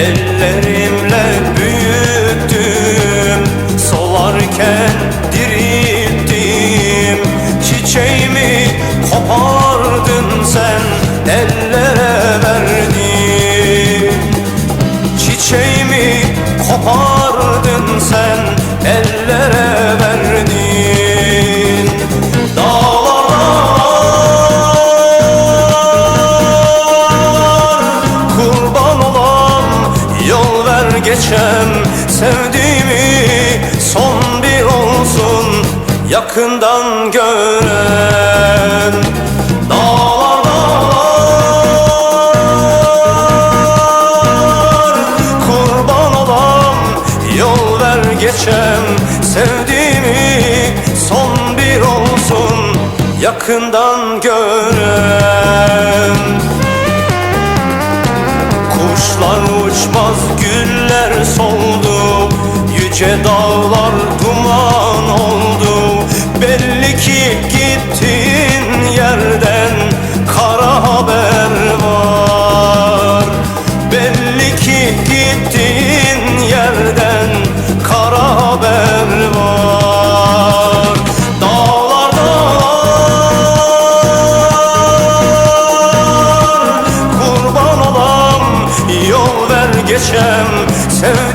Ellerimle büyüttüm Solarken dirilttim. Çiçeğimi kopardın sen Ellere verdim. Çiçeğimi kopardın sen Ellere geçen Sevdiğimi son bir olsun yakından gören Dağlar dağlar. Kurban olan Yol ver geçen sevdiğimi son bir olsun yakından gören. Kuşlar uçmaz Nice dağlar duman oldu. Belli ki gittin yerden Kara haber var. Belli ki gittin yerden Kara haber var. Dağlar dağlar Kurban olam Yol ver geçem Sev